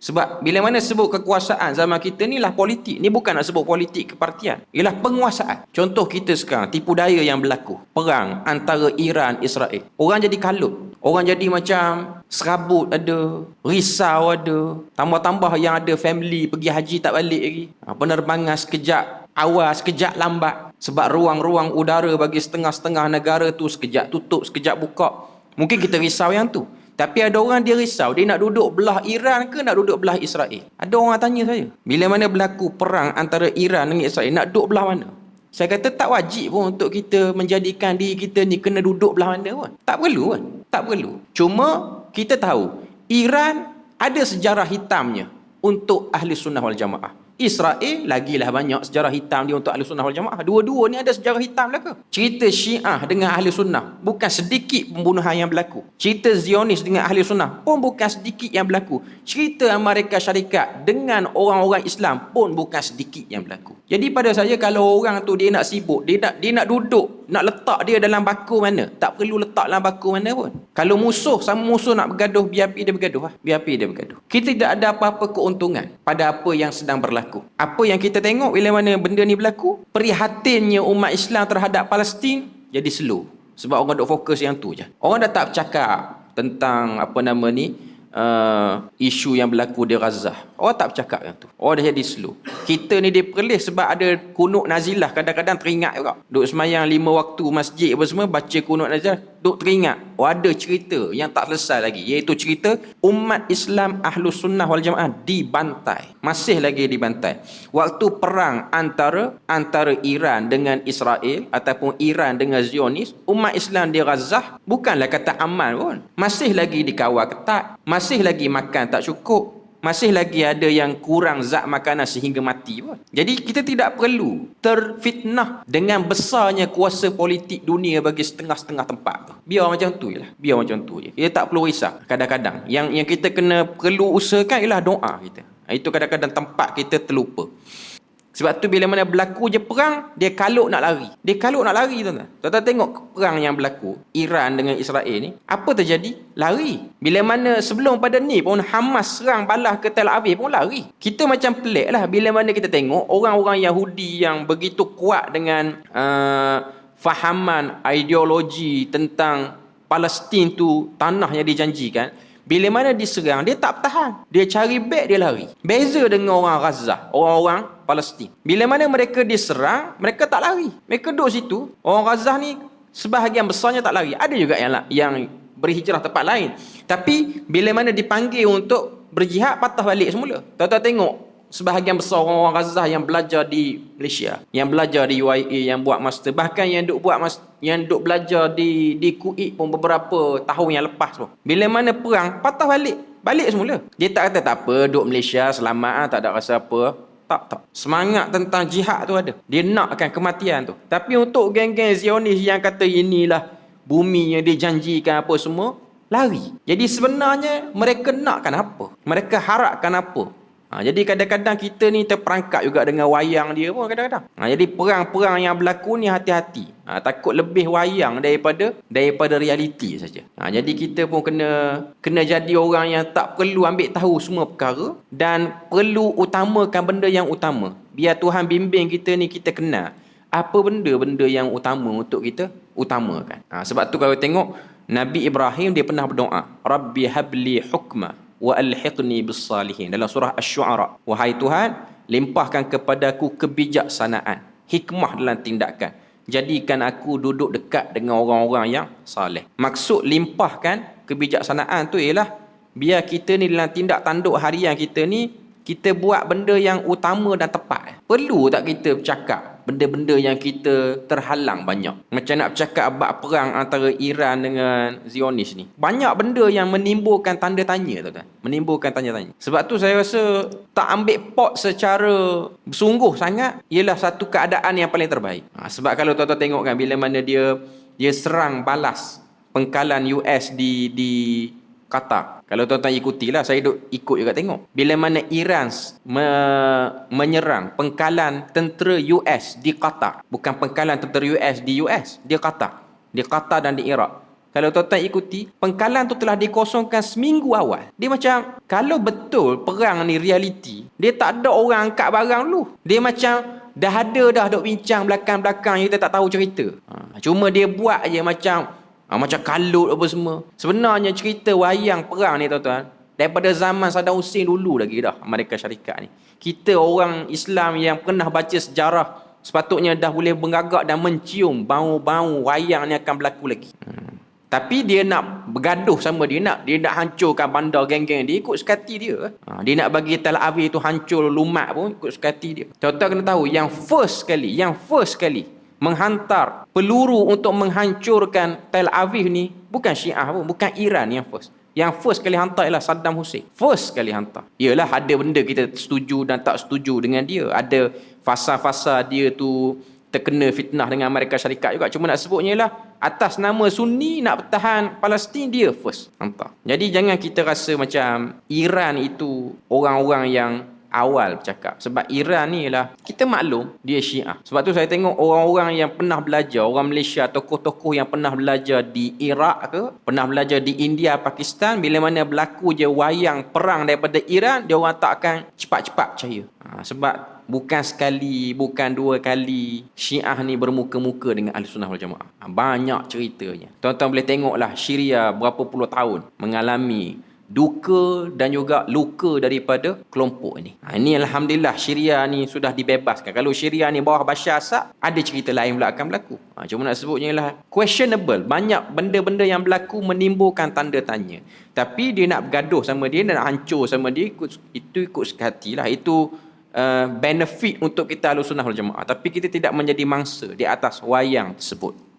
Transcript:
Sebab bila mana sebut kekuasaan zaman kita ni lah politik. Ni bukan nak sebut politik kepartian. Ialah penguasaan. Contoh kita sekarang, tipu daya yang berlaku. Perang antara Iran, Israel. Orang jadi kalut. Orang jadi macam serabut ada, risau ada. Tambah-tambah yang ada family pergi haji tak balik lagi. Ha, penerbangan sekejap awal, sekejap lambat. Sebab ruang-ruang udara bagi setengah-setengah negara tu sekejap tutup, sekejap buka. Mungkin kita risau yang tu. Tapi ada orang dia risau, dia nak duduk belah Iran ke nak duduk belah Israel? Ada orang tanya saya, bila mana berlaku perang antara Iran dengan Israel, nak duduk belah mana? Saya kata tak wajib pun untuk kita menjadikan diri kita ni kena duduk belah mana pun. Tak perlu pun. Tak perlu. Cuma kita tahu, Iran ada sejarah hitamnya untuk ahli sunnah wal jamaah. Israel lagilah banyak sejarah hitam dia untuk ahli sunnah wal jamaah. Dua-dua ni ada sejarah hitam lah ke? Cerita Syiah dengan ahli sunnah bukan sedikit pembunuhan yang berlaku. Cerita Zionis dengan ahli sunnah pun bukan sedikit yang berlaku. Cerita Amerika Syarikat dengan orang-orang Islam pun bukan sedikit yang berlaku. Jadi pada saya kalau orang tu dia nak sibuk, dia nak dia nak duduk, nak letak dia dalam baku mana? Tak perlu letak dalam baku mana pun. Kalau musuh sama musuh nak bergaduh, biar dia bergaduh lah. Biar dia bergaduh. Kita tidak ada apa-apa keuntungan pada apa yang sedang berlaku berlaku. Apa yang kita tengok bila mana benda ni berlaku, prihatinnya umat Islam terhadap Palestin jadi slow. Sebab orang duk fokus yang tu je. Orang dah tak cakap tentang apa nama ni, uh, isu yang berlaku di Gaza. Orang tak bercakap yang tu. Orang dah jadi slow. Kita ni dia perlih sebab ada kunuk nazilah kadang-kadang teringat juga. Duk semayang lima waktu masjid apa semua baca kunuk nazilah. Duk teringat. Oh ada cerita yang tak selesai lagi. Iaitu cerita umat Islam Ahlus Sunnah wal Jamaah dibantai. Masih lagi dibantai. Waktu perang antara antara Iran dengan Israel ataupun Iran dengan Zionis. Umat Islam di Gaza bukanlah kata aman pun. Masih lagi dikawal ketat. Masih lagi makan tak cukup masih lagi ada yang kurang zat makanan sehingga mati pun. Jadi kita tidak perlu terfitnah dengan besarnya kuasa politik dunia bagi setengah-setengah tempat tu. Biar macam tu je lah. Biar macam tu je. Kita tak perlu risau kadang-kadang. Yang yang kita kena perlu usahakan ialah doa kita. Itu kadang-kadang tempat kita terlupa. Sebab tu bila mana berlaku je perang, dia kaluk nak lari. Dia kaluk nak lari tuan-tuan. Tuan-tuan tengok perang yang berlaku, Iran dengan Israel ni, apa terjadi? Lari. Bila mana sebelum pada ni pun Hamas serang balas ke Tel Aviv pun lari. Kita macam pelik lah bila mana kita tengok orang-orang Yahudi yang begitu kuat dengan uh, fahaman ideologi tentang Palestin tu tanah yang dijanjikan, bila mana diserang, dia tak tahan. Dia cari beg, dia lari. Beza dengan orang Gaza, orang-orang Palestin. Bila mana mereka diserang, mereka tak lari. Mereka duduk situ. Orang Gaza ni, sebahagian besarnya tak lari. Ada juga yang yang berhijrah tempat lain. Tapi, bila mana dipanggil untuk berjihad, patah balik semula. Tuan-tuan tengok, sebahagian besar orang-orang Gaza yang belajar di Malaysia, yang belajar di UIA, yang buat master, bahkan yang duk buat master, yang duk belajar di di Kuwait pun beberapa tahun yang lepas tu. Bila mana perang, patah balik. Balik semula. Dia tak kata tak apa, duk Malaysia selamat ah, tak ada rasa apa. Tak, tak. Semangat tentang jihad tu ada. Dia nakkan kematian tu. Tapi untuk geng-geng Zionis yang kata inilah bumi yang dijanjikan apa semua, lari. Jadi sebenarnya mereka nakkan apa? Mereka harapkan apa? Ha, jadi kadang-kadang kita ni terperangkap juga dengan wayang dia pun kadang-kadang. Ha, jadi perang-perang yang berlaku ni hati-hati. Ha, takut lebih wayang daripada daripada realiti saja. Ha, jadi kita pun kena kena jadi orang yang tak perlu ambil tahu semua perkara dan perlu utamakan benda yang utama. Biar Tuhan bimbing kita ni kita kenal apa benda-benda yang utama untuk kita utamakan. Ha, sebab tu kalau tengok Nabi Ibrahim dia pernah berdoa, Rabbi habli hukma wa alhiqni bis salihin dalam surah asy-syu'ara wahai tuhan limpahkan kepadaku kebijaksanaan hikmah dalam tindakan. Jadikan aku duduk dekat dengan orang-orang yang saleh. Maksud limpahkan kebijaksanaan tu ialah biar kita ni dalam tindak tanduk harian kita ni kita buat benda yang utama dan tepat perlu tak kita bercakap benda-benda yang kita terhalang banyak. Macam nak bercakap abad perang antara Iran dengan Zionis ni. Banyak benda yang menimbulkan tanda tanya tu kan. Menimbulkan tanya tanya. Sebab tu saya rasa tak ambil pot secara sungguh sangat ialah satu keadaan yang paling terbaik. Ha, sebab kalau tuan-tuan tengok kan bila mana dia dia serang balas pengkalan US di di Qatar. Kalau tuan-tuan ikutilah, saya duk ikut juga tengok. Bila mana Iran me menyerang pengkalan tentera US di Qatar. Bukan pengkalan tentera US di US, di Qatar. Di Qatar dan di Iraq. Kalau tuan-tuan ikuti, pengkalan tu telah dikosongkan seminggu awal. Dia macam, kalau betul perang ni realiti, dia tak ada orang angkat barang dulu. Dia macam, dah ada dah duk bincang belakang-belakang kita tak tahu cerita. Ha, cuma dia buat je macam, ha, macam kalut apa semua. Sebenarnya cerita wayang perang ni tuan-tuan, daripada zaman Saddam Hussein dulu lagi dah Amerika Syarikat ni. Kita orang Islam yang pernah baca sejarah sepatutnya dah boleh mengagak dan mencium bau-bau wayang ni akan berlaku lagi. Hmm. Tapi dia nak bergaduh sama dia nak dia nak hancurkan bandar geng-geng dia ikut sekati dia. Ha, dia nak bagi Tel Aviv tu hancur lumat pun ikut sekati dia. Tuan-tuan kena tahu yang first sekali, yang first sekali menghantar peluru untuk menghancurkan Tel Aviv ni bukan Syiah pun, bukan Iran yang first. Yang first kali hantar ialah Saddam Hussein. First kali hantar. Ialah ada benda kita setuju dan tak setuju dengan dia. Ada fasa-fasa dia tu terkena fitnah dengan Amerika Syarikat juga. Cuma nak sebutnya ialah atas nama Sunni nak pertahan Palestin dia first hantar. Jadi jangan kita rasa macam Iran itu orang-orang yang awal bercakap. Sebab Iran ni lah, kita maklum dia syiah. Sebab tu saya tengok orang-orang yang pernah belajar, orang Malaysia, tokoh-tokoh yang pernah belajar di Iraq ke, pernah belajar di India, Pakistan, bila mana berlaku je wayang perang daripada Iran, dia orang tak akan cepat-cepat percaya. Ha, sebab bukan sekali, bukan dua kali Syiah ni bermuka-muka dengan Ahli Sunnah wal Jamaah. Ha, banyak ceritanya. Tuan-tuan boleh tengoklah Syria berapa puluh tahun mengalami duka dan juga luka daripada kelompok ini. Ha, ini Alhamdulillah Syria ni sudah dibebaskan. Kalau Syria ni bawah Bashar Assad, ada cerita lain pula akan berlaku. Ha, cuma nak sebutnya ialah questionable. Banyak benda-benda yang berlaku menimbulkan tanda tanya. Tapi dia nak bergaduh sama dia, nak hancur sama dia, ikut, itu ikut sekatilah. Itu uh, benefit untuk kita Ahlussunnah wal Jamaah. Tapi kita tidak menjadi mangsa di atas wayang tersebut.